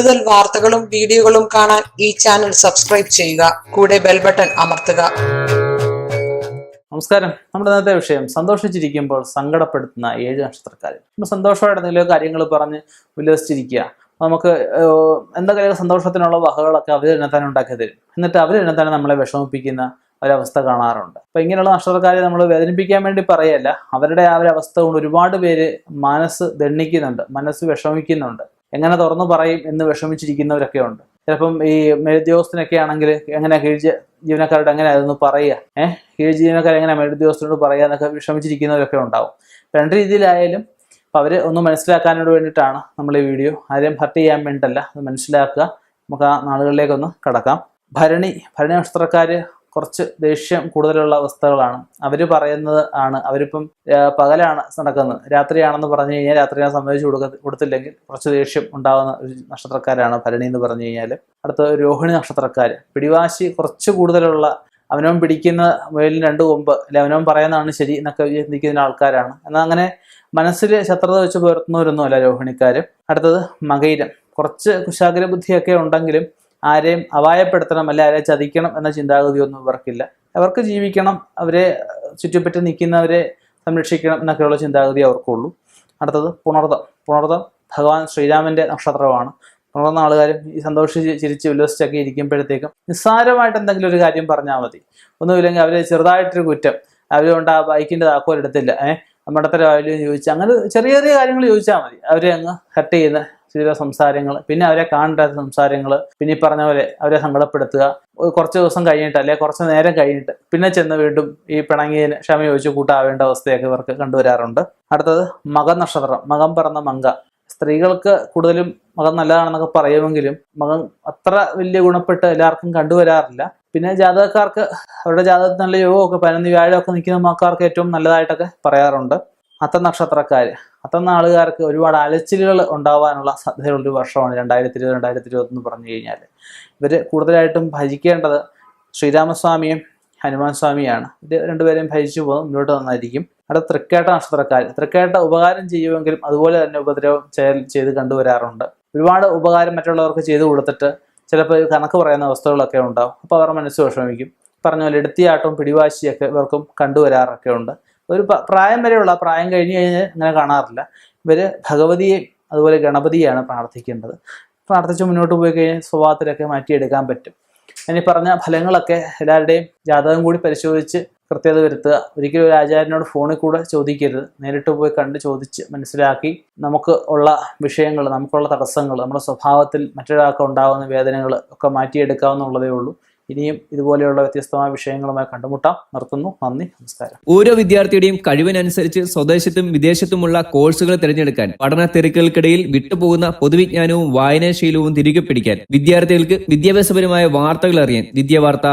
കൂടുതൽ വാർത്തകളും വീഡിയോകളും കാണാൻ ഈ ചാനൽ സബ്സ്ക്രൈബ് ചെയ്യുക. കൂടെ ബെൽ ബട്ടൺ അമർത്തുക. നമസ്കാരം. നമ്മുടെ ഇന്നത്തെ വിഷയം സന്തോഷിച്ചിരിക്കുമ്പോൾ സങ്കടപ്പെടുത്തുന്ന ഏഴ് നക്ഷത്രക്കാർ നമ്മൾ സന്തോഷമായിട്ട് എന്തെങ്കിലും കാര്യങ്ങൾ പറഞ്ഞ് ഉല്ലസിച്ചിരിക്കുക. നമുക്ക് എന്തൊക്കെ സന്തോഷത്തിനുള്ള വകകളൊക്കെ അവർ തന്നെ തന്നെ ഉണ്ടാക്കി തരും. എന്നിട്ട് അവർ തന്നെ തന്നെ നമ്മളെ വിഷമിപ്പിക്കുന്ന ഒരവസ്ഥ കാണാറുണ്ട്. അപ്പൊ ഇങ്ങനെയുള്ള നക്ഷത്രക്കാരെ നമ്മൾ വേദനിപ്പിക്കാൻ വേണ്ടി പറയല്ല അവരുടെ ആ ഒരു അവസ്ഥ കൊണ്ട് ഒരുപാട് പേര് മനസ്സ് ദണ്ണിക്കുന്നുണ്ട്. മനസ്സ് വിഷമിക്കുന്നുണ്ട്. എങ്ങനെ തുറന്നു പറയും എന്ന് വിഷമിച്ചിരിക്കുന്നവരൊക്കെ ഉണ്ട്. ചിലപ്പം ഈ മേലുദ്യോഗസ്ഥനൊക്കെ ആണെങ്കിൽ എങ്ങനെ കീഴ് ജീവനക്കാരോട് അതൊന്ന് പറയുക? ഏഹ് കീഴ് ജീവനക്കാർ എങ്ങനെ മേലുദ്യോഗസ്ഥനോട് പറയുക എന്നൊക്കെ വിഷമിച്ചിരിക്കുന്നവരൊക്കെ ഉണ്ടാവും. രണ്ട് രീതിയിലായാലും അപ്പം അവർ ഒന്ന് മനസ്സിലാക്കാനോട് വേണ്ടിയിട്ടാണ് നമ്മൾ ഈ വീഡിയോ. ആരെയും ഹർട്ട് ചെയ്യാൻ വേണ്ടിയിട്ടല്ല അത് മനസ്സിലാക്കുക. നമുക്ക് ആ നാളുകളിലേക്കൊന്ന് കടക്കാം. ഭരണി ഭരണി നക്ഷത്രക്കാർ കുറച്ച് ദേഷ്യം കൂടുതലുള്ള അവസ്ഥകളാണ്. അവർ പറയുന്നത് ആണ്. അവരിപ്പം പകലാണ് നടക്കുന്നത്. രാത്രിയാണെന്ന് പറഞ്ഞു കഴിഞ്ഞാൽ രാത്രി ഞാൻ സമ്മതിച്ചു കൊടുക്ക കൊടുത്തില്ലെങ്കിൽ കുറച്ച് ദേഷ്യം ഉണ്ടാകുന്ന ഒരു നക്ഷത്രക്കാരാണ് ഭരണി എന്ന് പറഞ്ഞു കഴിഞ്ഞാൽ അടുത്ത രോഹിണി നക്ഷത്രക്കാർ പിടിവാശി കുറച്ച് കൂടുതലുള്ള അവനവൻ പിടിക്കുന്ന മുയലിന് രണ്ട് കൊമ്പ് അല്ലെ അവനവൻ പറയുന്നതാണ് ശരി എന്നൊക്കെ ചിന്തിക്കുന്ന ആൾക്കാരാണ്. എന്നാൽ അങ്ങനെ മനസ്സിൽ ശത്രുത വെച്ച് പുലർത്തുന്നവരൊന്നും രോഹിണിക്കാർ അടുത്തത് മകയിരം കുറച്ച് കുശാഗ്ര ബുദ്ധിയൊക്കെ ഉണ്ടെങ്കിലും ആരെയും അപായപ്പെടുത്തണം അല്ലെ ആരെ ചതിക്കണം എന്ന ചിന്താഗതിയൊന്നും ഇവർക്കില്ല. അവർക്ക് ജീവിക്കണം അവരെ ചുറ്റുപറ്റി നിൽക്കുന്നവരെ സംരക്ഷിക്കണം എന്നൊക്കെയുള്ള ചിന്താഗതി അവർക്കുള്ളൂ. അടുത്തത് പുണർതം. പുണർതം ഭഗവാൻ ശ്രീരാമന്റെ നക്ഷത്രമാണ്. പുണർന്ന ആളുകാരും ഈ സന്തോഷിച്ച് ചിരിച്ച് ഉല്ലസിച്ചൊക്കെ ഇരിക്കുമ്പോഴത്തേക്കും നിസ്സാരമായിട്ട് എന്തെങ്കിലും ഒരു കാര്യം പറഞ്ഞാൽ മതി. ഒന്നുമില്ലെങ്കിൽ അവർ ചെറുതായിട്ടൊരു കുറ്റം. അവരുകൊണ്ട് ആ ബൈക്കിന്റെ താക്കോൽ എടുത്തില്ല. ഏഹ്? മടത്തര വാല്യൂ ചോദിച്ചു അങ്ങനെ ചെറിയ ചെറിയ കാര്യങ്ങൾ ചോദിച്ചാൽ മതി. അവരെ അങ്ങ് ഹർട്ട് ചെയ്യുന്ന ചില സംസാരങ്ങൾ പിന്നെ അവരെ കാണേണ്ട സംസാരങ്ങൾ പിന്നെ ഈ പറഞ്ഞ പോലെ അവരെ സങ്കടപ്പെടുത്തുക. കുറച്ച് ദിവസം കഴിഞ്ഞിട്ട് അല്ലെ കുറച്ച് നേരം കഴിഞ്ഞിട്ട് പിന്നെ ചെന്ന് വീണ്ടും ഈ പിണങ്ങിയതിന് ക്ഷമ ചോദിച്ച് കൂട്ടാവേണ്ട അവസ്ഥയൊക്കെ ഇവർക്ക് കണ്ടുവരാറുണ്ട്. അടുത്തത് മകം നക്ഷത്രം മകം പറന്ന മങ്ക. സ്ത്രീകൾക്ക് കൂടുതലും മകം നല്ലതാണെന്നൊക്കെ പറയുമെങ്കിലും മകം അത്ര വലിയ ഗുണപ്പെട്ട് എല്ലാവർക്കും കണ്ടുവരാറില്ല. പിന്നെ ജാതകക്കാർക്ക് അവരുടെ ജാതകത്തിൽ നല്ല യോഗമൊക്കെ പതിനൊന്ന് വ്യാഴമൊക്കെ നിൽക്കുന്ന മക്കാർക്ക് ഏറ്റവും നല്ലതായിട്ടൊക്കെ പറയാറുണ്ട്. അത്ത നക്ഷത്രക്കാർ അത്തം നാളുകാർക്ക് ഒരുപാട് അലച്ചിലുകൾ ഉണ്ടാവാനുള്ള സാധ്യതയുള്ള ഒരു വർഷമാണ് രണ്ടായിരത്തി ഇരുപത് രണ്ടായിരത്തി ഇരുപത്തൊന്ന് പറഞ്ഞു കഴിഞ്ഞാൽ ഇവർ കൂടുതലായിട്ടും ഭജിക്കേണ്ടത് ശ്രീരാമസ്വാമിയും ഹനുമാൻ സ്വാമിയാണ്. ഇത് രണ്ടുപേരെയും ഭജിച്ചു പോകുന്നത് മുന്നോട്ട് നന്നായിരിക്കും അവിടെ തൃക്കേട്ട നക്ഷത്രക്കാർ തൃക്കേട്ട ഉപകാരം ചെയ്യുമെങ്കിലും അതുപോലെ തന്നെ ഉപദ്രവം ചെയ്- ചെയ്ത് കണ്ടുവരാറുണ്ട്. ഒരുപാട് ഉപകാരം മറ്റുള്ളവർക്ക് ചെയ്തു കൊടുത്തിട്ട് ചിലപ്പോൾ കണക്ക് പറയുന്ന അവസ്ഥകളൊക്കെ ഉണ്ടാവും. അപ്പോൾ അവർ മനസ്സ് വിഷമിക്കും. പറഞ്ഞ പോലെ എടുത്തിയാട്ടവും പിടിവാശിയൊക്കെ ഇവർക്കും കണ്ടുവരാറൊക്കെ ഉണ്ട്. ഒരു പ്രായം വരെയുള്ള പ്രായം കഴിഞ്ഞ് കഴിഞ്ഞാൽ അങ്ങനെ കാണാറില്ല. ഇവർ ഭഗവതിയെ അതുപോലെ ഗണപതിയാണ് പ്രാർത്ഥിക്കേണ്ടത്. പ്രാർത്ഥിച്ച് മുന്നോട്ട് പോയി കഴിഞ്ഞാൽ സ്വഭാവത്തിലൊക്കെ മാറ്റിയെടുക്കാൻ പറ്റും. ഇനി പറഞ്ഞ ഫലങ്ങളൊക്കെ എല്ലാവരുടെയും ജാതകം കൂടി പരിശോധിച്ച് കൃത്യത വരുത്തുക. ഒരിക്കലും ഒരു ആചാര്യനോട് ഫോണിൽ കൂടെ ചോദിക്കരുത്. നേരിട്ട് പോയി കണ്ട് ചോദിച്ച് മനസ്സിലാക്കി നമുക്ക് ഉള്ള വിഷയങ്ങൾ നമുക്കുള്ള തടസ്സങ്ങൾ നമ്മുടെ സ്വഭാവത്തിൽ മറ്റൊരാൾക്ക് ഉണ്ടാകുന്ന വേദനകൾ ഒക്കെ മാറ്റിയെടുക്കാവുന്നുള്ളതേ ഉള്ളൂ. ഇനിയും ഇതുപോലെയുള്ള വ്യത്യസ്തമായ വിഷയങ്ങളുമായി കണ്ടുമുട്ടാം. നിർത്തുന്നു. നന്ദി. നമസ്കാരം. ഓരോ വിദ്യാർത്ഥിയുടെയും കഴിവിനനുസരിച്ച് സ്വദേശത്തും വിദേശത്തുമുള്ള കോഴ്സുകൾ തിരഞ്ഞെടുക്കാൻ പഠന തിരക്കുകൾക്കിടയിൽ വിട്ടുപോകുന്ന പൊതുവിജ്ഞാനവും വായനാശീലവും തിരികെ പിടിക്കാൻ വിദ്യാർത്ഥികൾക്ക് വിദ്യാഭ്യാസപരമായ വാർത്തകൾ അറിയാൻ വിദ്യാവാർത്ത